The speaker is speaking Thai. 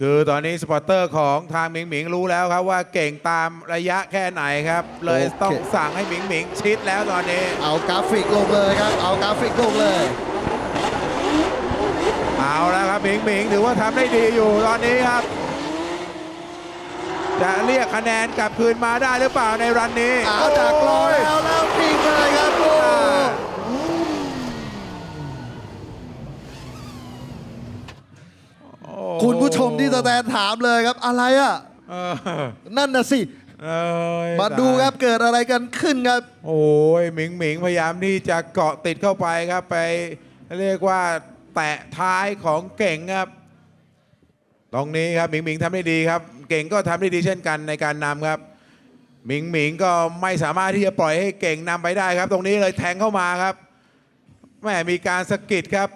คือตอนนี้สปอร์เตอร์ของทางหมิงหมิงรู้แล้วครับว่าเก่งตามระยะแค่ไหนครับ เลยโอเคต้องสั่งให้หมิงหมิงชิดแล้วตอนนี้เอากราฟิกลงเลยครับ เอากราฟิกลงเลย เอาแล้วครับหมิงหมิงถือว่าทำได้ดีอยู่ตอนนี้ครับ จะเรียกคะแนนกลับคืนมาได้หรือเปล่าในรันนี้เอาดักรอแล้วแล้วปิงเลยครับโอ้ โอ้ คุณผู้ชมที่สแตนถามเลยครับอะไรอะเออนั่นน่ะสิ เอ้ยมาดูครับเกิดอะไรกันขึ้นครับ โอ้ยหมิงหมิงพยายามที่จะเกาะติดเข้าไปครับ ไปเรียกว่าแตะท้ายของเก่งครับ ตรงนี้ครับหมิงหมิงทำได้ดีครับ เก่งก็ทำได้ดีเช่นกันในการนำครับ หมิงหมิงก็ไม่สามารถที่จะปล่อยให้เก่งนำไปได้ครับ ตรงนี้เลยแทงเข้ามาครับแม่มีการสะกิดครับ